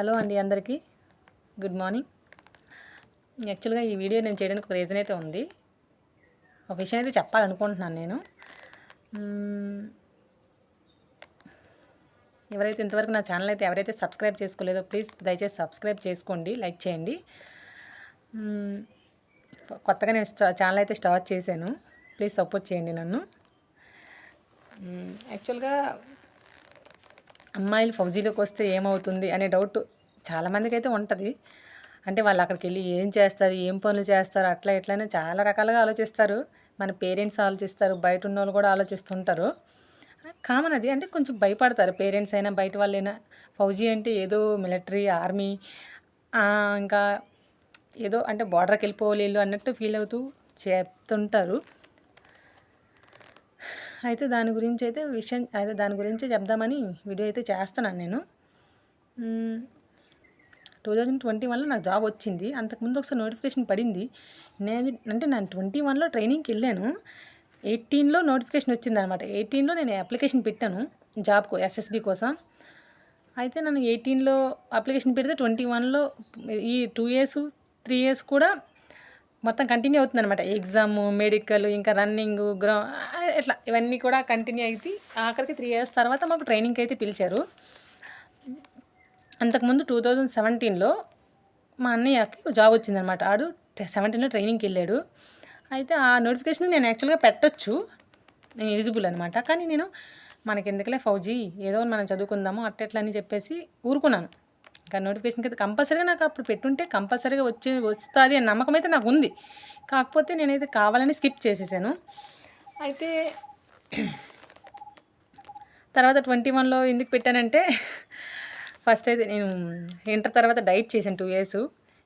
Hello అండి అందరికీ. Good morning యాక్చువల్గా ఈ వీడియో నేను చేయడానికి ఒక రీజన్ అయితే ఉంది. ఒక విషయం అయితే చెప్పాలనుకుంటున్నాను నేను. ఎవరైతే ఇంతవరకు నా ఛానల్ అయితే ఎవరైతే సబ్స్క్రైబ్ చేసుకోలేదో ప్లీజ్ దయచేసి సబ్స్క్రైబ్ చేసుకోండి లైక్ చేయండి. కొత్తగా నేను ఛానల్ అయితే స్టార్ట్ చేశాను. ప్లీజ్ సపోర్ట్ చేయండి నన్ను. యాక్చువల్గా అమ్మాయిలు ఫౌజీలోకి వస్తే ఏమవుతుంది అనే డౌట్ చాలామందికి అయితే ఉంటుంది. అంటే వాళ్ళు అక్కడికి వెళ్ళి ఏం చేస్తారు ఏం పనులు చేస్తారు అట్లా ఇట్లనే చాలా రకాలుగా ఆలోచిస్తారు. మన పేరెంట్స్ ఆలోచిస్తారు బయట ఉన్న వాళ్ళు కూడా ఆలోచిస్తుంటారు. కామన్ అది. అంటే కొంచెం భయపడతారు. పేరెంట్స్ అయినా బయట వాళ్ళైనా ఫౌజీ అంటే ఏదో మిలిటరీ ఆర్మీ ఇంకా ఏదో అంటే బార్డర్కి వెళ్ళిపోవాలి అన్నట్టు ఫీల్ అవుతూ చెప్తుంటారు అయితే దాని గురించి అయితే విషయం అయితే దాని గురించి చెప్దామని వీడియో అయితే చేస్తున్నాను నేను. టూ థౌజండ్ ట్వంటీ వన్లో నాకు జాబ్ వచ్చింది. అంతకుముందు ఒకసారి నోటిఫికేషన్ పడింది. నేను అంటే నేను ట్వంటీ వన్లో ట్రైనింగ్కి వెళ్ళాను. ఎయిటీన్లో నోటిఫికేషన్ వచ్చింది అనమాట ఎయిటీన్లో నేను అప్లికేషన్ పెట్టాను జాబ్కు ఎస్ఎస్బి కోసం. అయితే నన్ను ఎయిటీన్లో అప్లికేషన్ పెడితే ట్వంటీ వన్లో ఈ టూ ఇయర్స్ త్రీ ఇయర్స్ కూడా మొత్తం కంటిన్యూ అవుతుంది అనమాట ఎగ్జామ్ మెడికల్ ఇంకా రన్నింగ్ గ్రౌ ఇట్లా ఇవన్నీ కూడా కంటిన్యూ అయితే ఆఖరికి త్రీ ఇయర్స్ తర్వాత మాకు ట్రైనింగ్కి అయితే పిలిచారు. అంతకుముందు టూ థౌజండ్ సెవెంటీన్లో మా అన్నయ్యకి జాబ్ వచ్చిందనమాట. ఆడు సెవెంటీన్లో ట్రైనింగ్కి వెళ్ళాడు. అయితే ఆ నోటిఫికేషన్ నేను యాక్చువల్గా పెట్టొచ్చు. నేను ఎలిజిబుల్ అనమాట. కానీ నేను మనకి ఎందుకులే ఫౌజీ ఏదో మనం చదువుకుందాము అట్టెట్లా అని చెప్పేసి ఊరుకున్నాను. ఇంకా నోటిఫికేషన్కి అయితే కంపల్సరీగా నాకు అప్పుడు పెట్టుంటే కంపల్సరీగా వచ్చే వస్తుంది అని నమ్మకం అయితే నాకు ఉంది. కాకపోతే నేనైతే కావాలని స్కిప్ చేసేసాను. అయితే తర్వాత ట్వంటీ వన్లో ఎందుకు పెట్టానంటే ఫస్ట్ అయితే నేను ఇంటర్ తర్వాత డైట్ చేశాను టూ ఇయర్స్.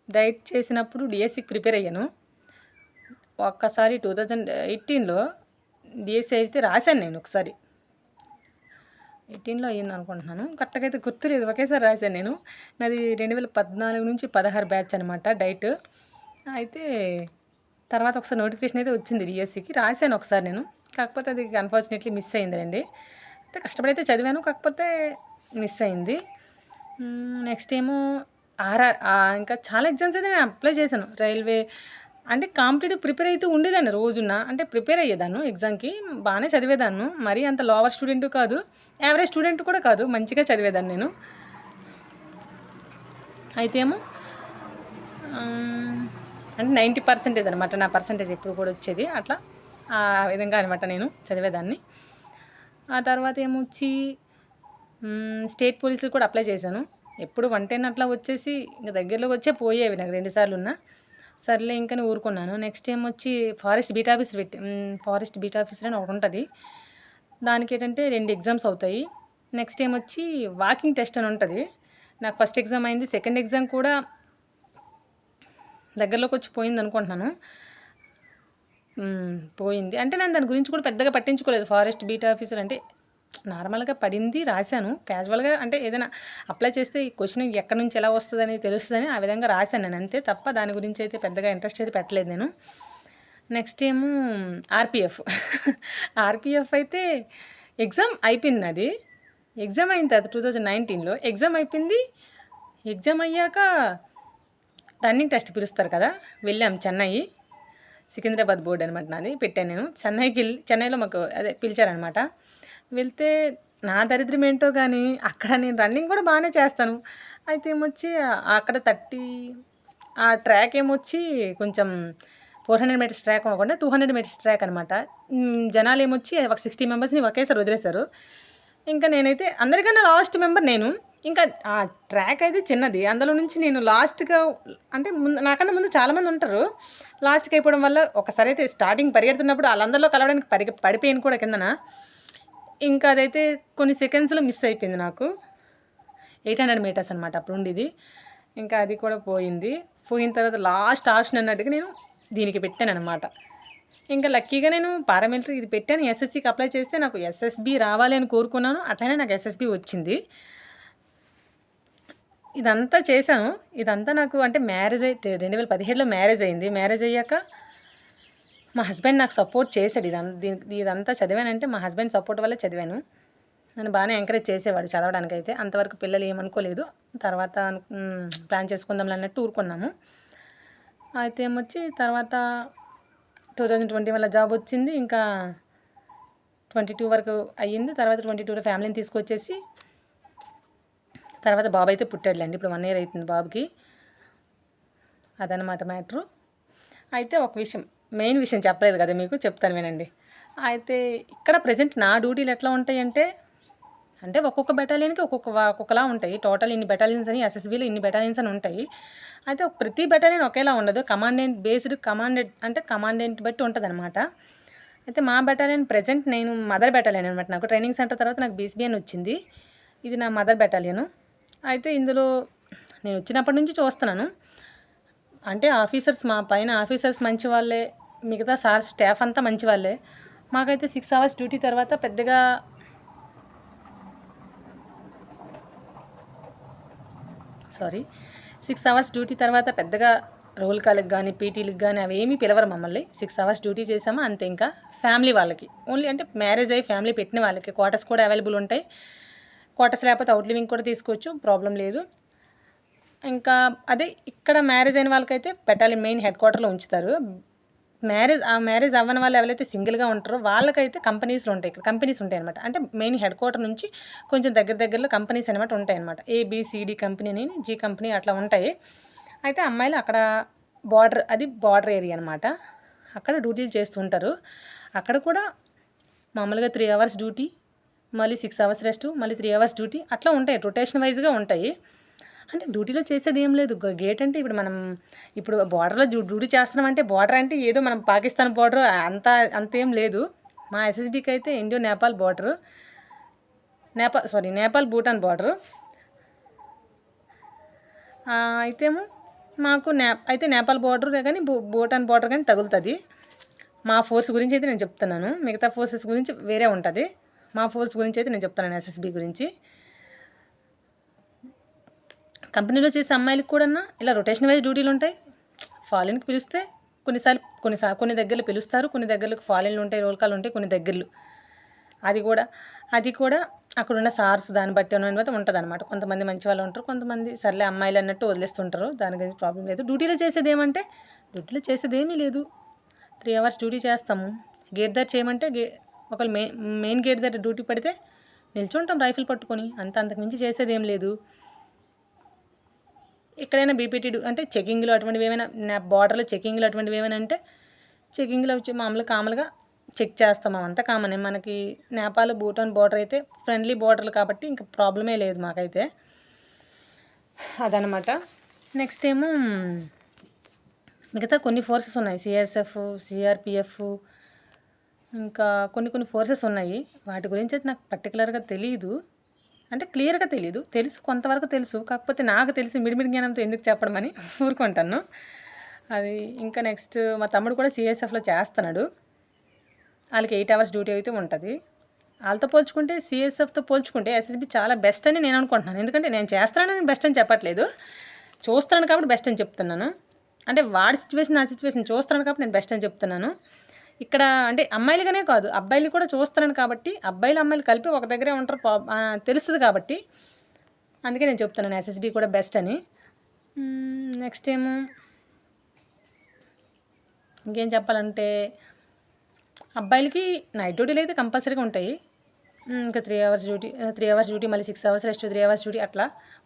డైట్ చేసినప్పుడు డిఎస్సికి ప్రిపేర్ అయ్యాను. ఒక్కసారి టూ థౌజండ్ ఎయిటీన్లో డిఎస్సి అయితే రాశాను నేను ఒకసారి. ఎయిటీన్లో అయ్యింది అనుకుంటున్నాను. కరెక్ట్గా అయితే గుర్తులేదు. ఒకేసారి రాశాను నేను. నాది రెండు వేల పద్నాలుగు నుంచి పదహారు బ్యాచ్ అనమాట డైట్. అయితే తర్వాత ఒకసారి నోటిఫికేషన్ అయితే వచ్చింది డిఎస్సికి రాశాను ఒకసారి నేను. కాకపోతే అది అన్ఫార్చునేట్లీ మిస్ అయిందండి అయితే కష్టపడైతే చదివాను. కాకపోతే మిస్ అయింది. నెక్స్ట్ ఏమో ఆర్ఆర్ ఇంకా చాలా ఎగ్జామ్స్ అయితే నేను అప్లై చేశాను. రైల్వే అంటే కాంపిటేటివ్ ప్రిపేర్ అయితే ఉండేదాన్ని రోజున. అంటే ప్రిపేర్ అయ్యేదాను ఎగ్జామ్కి బాగానే చదివేదాన్ని. మరీ అంత లోవర్ స్టూడెంట్ కాదు. యావరేజ్ స్టూడెంట్ కూడా కాదు. మంచిగా చదివేదాన్ని నేను. అయితే ఏమో అంటే నైంటీ పర్సెంటేజ్ అనమాట నా పర్సంటేజ్ ఎప్పుడు కూడా వచ్చేది. అట్లా ఆ విధంగా అనమాట నేను చదివేదాన్ని. ఆ తర్వాత ఏమొచ్చి స్టేట్ పోలీసులు కూడా అప్లై చేశాను. ఎప్పుడు వన్ టెన్ అట్లా వచ్చేసి ఇంకా దగ్గరలోకి వచ్చే పోయేవి నాకు రెండుసార్లు ఉన్నా. సర్లే ఇంకా ఊరుకున్నాను. నెక్స్ట్ ఏం వచ్చి ఫారెస్ట్ బీట్ ఆఫీసర్ పెట్టి ఫారెస్ట్ బీట్ ఆఫీసర్ అని ఒకటి ఉంటుంది దానికి ఏంటంటే రెండు ఎగ్జామ్స్ అవుతాయి. నెక్స్ట్ ఏం వచ్చి వాకింగ్ టెస్ట్ అని ఉంటుంది. నాకు ఫస్ట్ ఎగ్జామ్ అయింది. సెకండ్ ఎగ్జామ్ కూడా దగ్గరలోకి వచ్చి పోయింది అనుకుంటున్నాను. పోయింది. అంటే నేను దాని గురించి కూడా పెద్దగా పట్టించుకోలేదు. ఫారెస్ట్ బీట్ ఆఫీసర్ అంటే నార్మల్గా పడింది రాశాను. క్యాజువల్గా అంటే ఏదైనా అప్లై చేస్తే ఈ క్వశ్చన్ ఎక్కడి నుంచి ఎలా వస్తుందని తెలుస్తుందని ఆ విధంగా రాశాను నేను. అంతే తప్ప దాని గురించి అయితే పెద్దగా ఇంట్రెస్ట్ అయితే పెట్టలేదు నేను. నెక్స్ట్ ఏమో ఆర్పిఎఫ్. ఆర్పిఎఫ్ అయితే ఎగ్జామ్ అయిపోయింది అది. ఎగ్జామ్ అయిన తర్వాత టూ థౌజండ్ నైన్టీన్లో ఎగ్జామ్ అయిపోయింది. ఎగ్జామ్ అయ్యాక రన్నింగ్ టెస్ట్ పిలుస్తారు కదా వెళ్ళాం చెన్నై. సికింద్రాబాద్ బోర్డు అనమాట నాది పెట్టాను నేను. చెన్నైకి వెళ్ళి చెన్నైలో మాకు అదే పిలిచారనమాట వెళ్తే నా దరిద్రం ఏంటో కానీ అక్కడ నేను రన్నింగ్ కూడా బాగానే చేస్తాను. అయితే ఏమొచ్చి అక్కడ థర్టీ ఆ ట్రాక్ ఏమొచ్చి కొంచెం ఫోర్ హండ్రెడ్ మీటర్స్ ట్రాక్ అవ్వకుండా టూ హండ్రెడ్ మీటర్స్ ట్రాక్ అనమాట జనాలు ఏమొచ్చి ఒక సిక్స్టీ మెంబర్స్ని ఒకేసారి వదిలేశారు. ఇంకా నేనైతే అందరికన్నా లాస్ట్ మెంబర్ నేను. ఇంకా ఆ ట్రాక్ అయితే చిన్నది. అందులో నుంచి నేను లాస్ట్గా అంటే ముందు నాకన్నా ముందు చాలామంది ఉంటారు. లాస్ట్కి అయిపోవడం వల్ల ఒకసారి అయితే స్టార్టింగ్ పరిగెడుతున్నప్పుడు వాళ్ళందరిలో కలవడానికి పరిగె పడిపోయాను కూడా కిందన. ఇంకా అదైతే కొన్ని సెకండ్స్లో మిస్ అయిపోయింది నాకు. ఎయిట్ హండ్రెడ్ మీటర్స్ అనమాట అప్పుడు ఉండేది ఇంకా అది కూడా పోయింది. పోయిన తర్వాత లాస్ట్ ఆప్షన్ అన్నట్టుగా నేను దీనికి పెట్టాను అనమాట ఇంకా లక్కీగా నేను పారామిలిటరీ ఇది పెట్టాను. ఎస్ఎస్సికి అప్లై చేస్తే నాకు ఎస్ఎస్బి రావాలి అని కోరుకున్నాను. అట్లనే నాకు ఎస్ఎస్బి వచ్చింది. ఇదంతా చేశాను. ఇదంతా నాకు అంటే మ్యారేజ్ అయి రెండు వేల పదిహేడులో మ్యారేజ్ అయింది. మ్యారేజ్ అయ్యాక మా హస్బెండ్ నాకు సపోర్ట్ చేశాడు ఇదంతా ఇదంతా చదివానంటే మా హస్బెండ్ సపోర్ట్ వల్ల చదివాను. నన్ను బాగానే ఎంకరేజ్ చేసేవాడు చదవడానికి అయితే అంతవరకు పిల్లలు ఏమనుకోలేదు. తర్వాత ప్లాన్ చేసుకుందాం అన్నట్టు ఊరుకున్నాము. అయితే ఏమొచ్చి తర్వాత టూ థౌజండ్ ట్వంటీ వల్ల జాబ్ వచ్చింది. ఇంకా ట్వంటీ టూ వరకు అయ్యింది. తర్వాత ట్వంటీ టూలో ఫ్యామిలీని తీసుకొచ్చేసి తర్వాత బాబు అయితే పుట్టాడులేండి ఇప్పుడు వన్ ఇయర్ అవుతుంది బాబుకి. అదనమాట మ్యాటరు. అయితే ఒక విషయం. మెయిన్ విషయం చెప్పలేదు కదా మీకు చెప్తాను వినండి. అయితే ఇక్కడ ప్రజెంట్ నా డ్యూటీలు ఎట్లా ఉంటాయి అంటే అంటే ఒక్కొక్క బెటాలియన్కి ఒక్కొక్క ఒక్కొక్కలా ఉంటాయి. టోటల్ ఇన్ని బెటాలియన్స్ అని ఎస్ఎస్బీలో ఇన్ని బెటాలియన్స్ అని ఉంటాయి. అయితే ప్రతి బెటాలియన్ ఒకేలా ఉండదు. కమాండెంట్ బేస్డ్ కమాండెంట్ అంటే కమాండెంట్ బట్టి ఉంటుంది అనమాట అయితే మా బెటాలియన్ ప్రజెంట్ నేను మదర్ బెటాలియన్ అనమాట నాకు ట్రైనింగ్ సెంటర్ తర్వాత నాకు బీసీబీఎన్ వచ్చింది. ఇది నా మదర్ బెటాలియన్ అయితే ఇందులో నేను వచ్చినప్పటి నుంచి చూస్తున్నాను. అంటే ఆఫీసర్స్ మా పైన ఆఫీసర్స్ మంచి వాళ్ళే మిగతా సార్ స్టాఫ్ అంతా మంచి వాళ్ళే. మాకైతే సిక్స్ అవర్స్ డ్యూటీ తర్వాత పెద్దగా సారీ సిక్స్ అవర్స్ డ్యూటీ తర్వాత పెద్దగా రోల్ కాల్కి కానీ పీటీలకు కానీ అవి ఏమీ పిలవరు మమ్మల్ని. సిక్స్ అవర్స్ డ్యూటీ చేసామా అంతే ఇంకా. ఫ్యామిలీ వాళ్ళకి. ఓన్లీ అంటే మ్యారేజ్ అయ్యి ఫ్యామిలీ పెట్టిన వాళ్ళకి. క్వార్టర్స్ కూడా అవైలబుల్ ఉంటాయి. క్వార్టర్స్ లేకపోతే అవుట్ లివింగ్ కూడా తీసుకోవచ్చు. ప్రాబ్లం లేదు. ఇంకా అదే ఇక్కడ మ్యారేజ్ అయిన వాళ్ళకైతే పెట్టాలి మెయిన్ హెడ్ క్వార్టర్లో ఉంచుతారు. మ్యారేజ్ ఆ మ్యారేజ్ అవ్వని వాళ్ళు ఎవరైతే సింగిల్గా ఉంటారో వాళ్ళకైతే కంపెనీస్లో ఉంటాయి ఇక్కడ కంపెనీస్ ఉంటాయి అనమాట అంటే మెయిన్ హెడ్ క్వార్టర్ నుంచి కొంచెం దగ్గర దగ్గరలో కంపెనీస్ అనమాట ఉంటాయి అనమాట ఏబిసిడి కంపెనీ అని జీ కంపెనీ అట్లా ఉంటాయి. అయితే అమ్మాయిలు అక్కడ బార్డర్ అది బార్డర్ ఏరియా అనమాట అక్కడ డ్యూటీలు చేస్తూ ఉంటారు. అక్కడ కూడా మామూలుగా త్రీ అవర్స్ డ్యూటీ మళ్ళీ సిక్స్ అవర్స్ రెస్ట్ మళ్ళీ త్రీ అవర్స్ డ్యూటీ అట్లా ఉంటాయి. రొటేషన్ వైజ్గా ఉంటాయి. అంటే డ్యూటీలో చేసేది ఏం లేదు. గేట్ అంటే ఇప్పుడు మనం ఇప్పుడు బార్డర్లో డ్యూటీ చేస్తున్నాం అంటే బార్డర్ అంటే ఏదో మనం పాకిస్తాన్ బార్డర్ అంత అంతేం లేదు. మా ఎస్ఎస్బికి అయితే Indo Nepal border. Nepal sorry Nepal Bhutan border. అయితేమో మాకు నే అయితే నేపాల్ బార్డర్ కానీ భూ భూటాన్ బార్డర్ కానీ తగులుతుంది. మా ఫోర్స్ గురించి అయితే నేను చెప్తున్నాను. మిగతా ఫోర్సెస్ గురించి వేరే ఉంటుంది. మా ఫోర్స్ గురించి అయితే నేను చెప్తున్నాను ఎస్ఎస్బి గురించి. కంపెనీలో చేసే అమ్మాయిలకు కూడా ఇలా రొటేషన్ వైజ్ డ్యూటీలు ఉంటాయి? ఫాలిన్కి పిలిస్తే కొన్నిసార్లు కొన్నిసార్లు కొన్ని దగ్గరలో పిలుస్తారు కొన్ని దగ్గరలకు ఫాలిన్లు ఉంటాయి రోల్ కాల్ ఉంటాయి కొన్ని దగ్గరలు. అది కూడా అది కూడా అక్కడ ఉన్న సార్స్ దాన్ని బట్టి ఉన్న బట్టి ఉంటుంది అనమాట కొంతమంది మంచి వాళ్ళు ఉంటారు కొంతమంది సర్లే అమ్మాయిలు అన్నట్టు వదిలేస్తుంటారు దాని గురించి ప్రాబ్లం లేదు. డ్యూటీలో చేసేది ఏమంటే డ్యూటీలో చేసేది ఏమీ లేదు. త్రీ అవర్స్ డ్యూటీ చేస్తాము. గేట్ దగ్గర చేయమంటే గే ఒకళ్ళు మెయిన్ మెయిన్ గేట్ దగ్గర డ్యూటీ పడితే నిల్చుంటాం రైఫిల్ పట్టుకొని. అంత అంతకుమించి చేసేది ఏం లేదు. ఎక్కడైనా బీపీటీ అంటే చెకింగ్లో అటువంటివి ఏమైనా నా బార్డర్లో చెకింగ్లో అటువంటివి ఏమైనా అంటే చెకింగ్లో వచ్చి మామూలుగా కామన్గా చెక్ చేస్తాం అంతా కామనే మనకి నేపాల్ భూటాన్ బార్డర్ అయితే ఫ్రెండ్లీ బార్డర్లు కాబట్టి ఇంకా ప్రాబ్లమే లేదు మాకైతే. అదనమాట నెక్స్ట్ ఏమో మిగతా కొన్ని ఫోర్సెస్ ఉన్నాయి. సిఎస్ఎఫ్ సిఆర్పిఎఫ్ ఇంకా కొన్ని కొన్ని ఫోర్సెస్ ఉన్నాయి. వాటి గురించి అయితే నాకు పర్టికులర్గా తెలియదు అంటే క్లియర్గా తెలియదు తెలుసు కొంతవరకు తెలుసు. కాకపోతే నాకు తెలిసి మిడిమిడి జ్ఞానంతో ఎందుకు చెప్పడం అని ఊరుకుంటాను. అది ఇంకా నెక్స్ట్ మా తమ్ముడు కూడా సిఎస్ఎఫ్లో చేస్తున్నాడు. వాళ్ళకి ఎయిట్ అవర్స్ డ్యూటీ అయితే ఉంటుంది. వాళ్ళతో పోల్చుకుంటే సిఎస్ఎఫ్తో పోల్చుకుంటే ఎస్ఎస్బి చాలా బెస్ట్ అని నేను అనుకుంటున్నాను. ఎందుకంటే నేను చేస్తానని బెస్ట్ అని చెప్పట్లేదు. చూస్తున్నాను కాబట్టి బెస్ట్ అని చెప్తున్నాను. అంటే వాడి సిచ్యువేషన్ నా సిచ్యువేషన్ చూస్తున్నాను కాబట్టి నేను బెస్ట్ అని చెప్తున్నాను. ఇక్కడ అంటే అమ్మాయిలుగానే కాదు అబ్బాయిలు కూడా చూస్తున్నాను కాబట్టి అబ్బాయిలు అమ్మాయిలు కలిపి ఒక దగ్గరే ఉంటారు పా- తెలుస్తుంది కాబట్టి. అందుకే నేను చెప్తున్నాను ఎస్ఎస్బి కూడా బెస్ట్ అని. నెక్స్ట్ ఏమో? ఇంకేం చెప్పాలంటే అబ్బాయిలకి నైట్ డ్యూటీలు అయితే కంపల్సరీగా ఉంటాయి. ఇంకా three hours duty three hours duty మళ్ళీ six hours rest three hours duty అట్లా.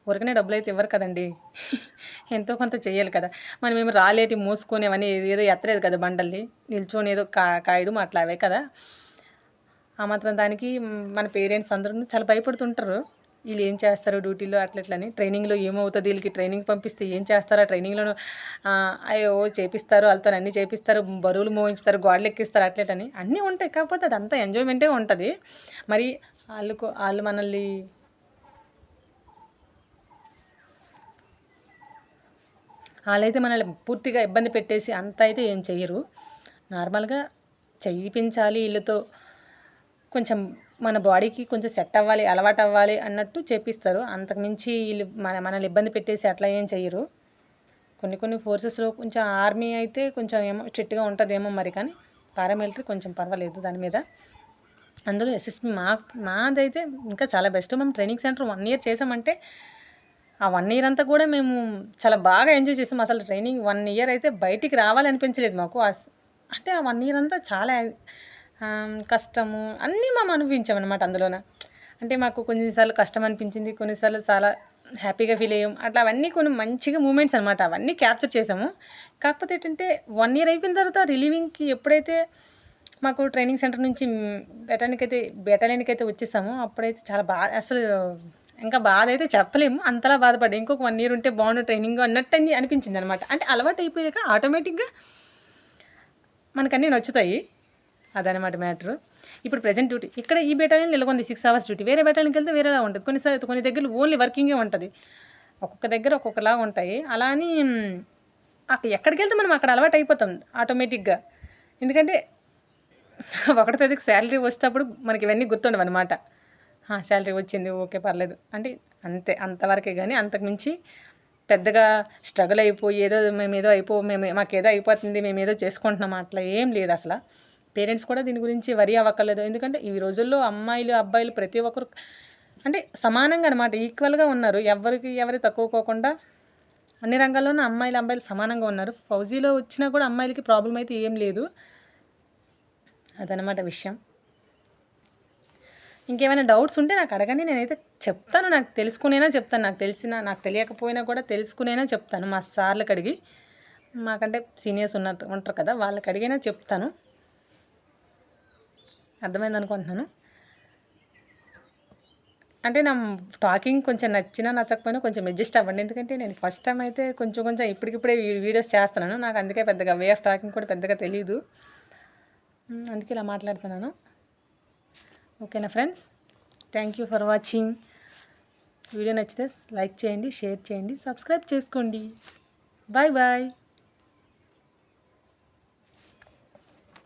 ఊరికనే డబ్బులు అయితే ఇవ్వరు కదండి. ఎంతో కొంత చేయాలి కదా. మనం మేము రాలేటి మోసుకొని ఏదో ఎత్తలేదు కదా బండల్ని. నిల్చొని ఏదో కా కాయడం అట్లా అవే కదా. ఆ మాత్రం దానికి మన పేరెంట్స్ అందరూ చాలా భయపడుతుంటారు. వీళ్ళు ఏం చేస్తారు డ్యూటీలో అట్లట్లని. ట్రైనింగ్లో ఏమవుతుంది? వీళ్ళకి ట్రైనింగ్ పంపిస్తే ఏం చేస్తారు? ఆ ట్రైనింగ్లో అయ్యో చేపిస్తారు వాళ్ళతో అన్నీ చేపిస్తారు బరువులు మోయించుతారు గోడలు ఎక్కిస్తారు అట్లట్లని. అన్నీ ఉంటాయి. కాకపోతే అదంతా ఎంజాయ్మెంటే ఉంటుంది. మరి వాళ్ళకు వాళ్ళు మనల్ని వాళ్ళైతే మనల్ని పూర్తిగా ఇబ్బంది పెట్టేసి అంత అయితే ఏం చెయ్యరు. నార్మల్గా చేయించాలి వీళ్ళతో. కొంచెం మన బాడీకి కొంచెం సెట్ అవ్వాలి అలవాటు అవ్వాలి అన్నట్టు చేపిస్తారు. అంతకుమించి వీళ్ళు మన మనల్ని ఇబ్బంది పెట్టేసి అట్లా ఏం చేయరు కొన్ని కొన్ని ఫోర్సెస్లో కొంచెం ఆర్మీ అయితే కొంచెం ఏమో స్ట్రిక్ట్గా ఉంటుందేమో మరి కానీ పారామిలిటరీ కొంచెం పర్వాలేదు దాని మీద. అందులో ఎస్ఎస్పి మా మాదైతే ఇంకా చాలా బెస్ట్ మేము ట్రైనింగ్ సెంటర్ వన్ ఇయర్ చేసామంటే ఆ వన్ ఇయర్ అంతా కూడా మేము చాలా బాగా ఎంజాయ్ చేసాం. అసలు ట్రైనింగ్ వన్ ఇయర్ అయితే బయటికి రావాలనిపించలేదు మాకు. అంటే ఆ వన్ ఇయర్ అంతా చాలా కష్టము అన్నీ మేము అనుభవించామన్నమాట అందులోన. అంటే మాకు కొన్నిసార్లు కష్టం అనిపించింది కొన్నిసార్లు చాలా హ్యాపీగా ఫీల్ అయ్యాం. అట్లా అవన్నీ కొన్ని మంచిగా మూమెంట్స్ అనమాట అవన్నీ క్యాప్చర్ చేసాము. కాకపోతే ఏంటంటే వన్ ఇయర్ అయిపోయిన తర్వాత రిలీవింగ్కి ఎప్పుడైతే మాకు ట్రైనింగ్ సెంటర్ నుంచి బెటానికి అయితే బెటాలియన్కి అయితే వచ్చేసాము అప్పుడైతే చాలా బాధ అసలు ఇంకా బాధ అయితే చెప్పలేము అంతలా బాధపడ్డా. ఇంకొక వన్ ఇయర్ ఉంటే బాగుండు ట్రైనింగ్ అన్నట్టు అని అనిపించింది అనమాట అంటే అలవాటు అయిపోయాక ఆటోమేటిక్గా మనకన్నీ నచ్చుతాయి. అదనమాట మ్యాటర్. ఇప్పుడు ప్రజెంట్ డ్యూటీ ఇక్కడ ఈ బెటాలియన్ నెలకొంది సిక్స్ అవర్స్ డ్యూటీ. వేరే బెటాలియన్కి వెళ్తే వేరేలా ఉంటుంది. కొన్నిసార్లు కొన్ని దగ్గర ఓన్లీ వర్కింగే ఉంటుంది. ఒక్కొక్క దగ్గర ఒక్కొక్కలాగా ఉంటాయి. అలా అని ఎక్కడికి వెళ్తే మనం అక్కడ అలవాటు అయిపోతాం ఆటోమేటిక్గా ఎందుకంటే ఒకటి తేదీకి శాలరీ వచ్చేటప్పుడు మనకి ఇవన్నీ గుర్తుండవు అనమాట శాలరీ వచ్చింది ఓకే పర్లేదు. అంటే అంతే అంతవరకే కానీ అంతకుమించి పెద్దగా స్ట్రగుల్ అయిపోయి ఏదో మేము ఏదో అయిపో మేము మాకేదో అయిపోతుంది మేము ఏదో చేసుకుంటున్నాం అట్లా ఏం లేదు అసలు. పేరెంట్స్ కూడా దీని గురించి వరి అవ్వక్కర్లేదు. ఎందుకంటే ఈ రోజుల్లో అమ్మాయిలు అబ్బాయిలు ప్రతి ఒక్కరు అంటే సమానంగా అనమాట ఈక్వల్గా ఉన్నారు. ఎవరికి ఎవరి తక్కువకోకుండా అన్ని రంగాల్లోనూ అమ్మాయిలు అబ్బాయిలు సమానంగా ఉన్నారు. ఫౌజీలో వచ్చినా కూడా అమ్మాయిలకి ప్రాబ్లం అయితే ఏం లేదు. అదనమాట విషయం. ఇంకేమైనా డౌట్స్ ఉంటే నాకు అడగండి. నేనైతే చెప్తాను. నాకు తెలుసుకునేనా చెప్తాను. నాకు తెలిసిన నాకు తెలియకపోయినా కూడా తెలుసుకునేనా చెప్తాను. మా సార్లకు అడిగి మాకంటే సీనియర్స్ ఉన్నట్టు ఉంటారు కదా వాళ్ళకి అడిగినా చెప్తాను. అర్థమైంది అనుకుంటున్నాను అంటే నా టాకింగ్ కొంచెం నచ్చినా నచ్చకపోయినా కొంచెం అడ్జస్ట్ అవ్వండి. ఎందుకంటే నేను ఫస్ట్ టైం అయితే కొంచెం కొంచెం ఇప్పటికిప్పుడే వీడియోస్ చేస్తున్నాను. నాకు అందుకే పెద్దగా వే ఆఫ్ టాకింగ్ కూడా పెద్దగా తెలియదు అందుకే ఇలా మాట్లాడుతున్నాను. ఓకేనా friends? Thank you for watching. Video నచ్చితే లైక్ చేయండి షేర్ చేయండి సబ్స్క్రైబ్ చేసుకోండి. Bye bye.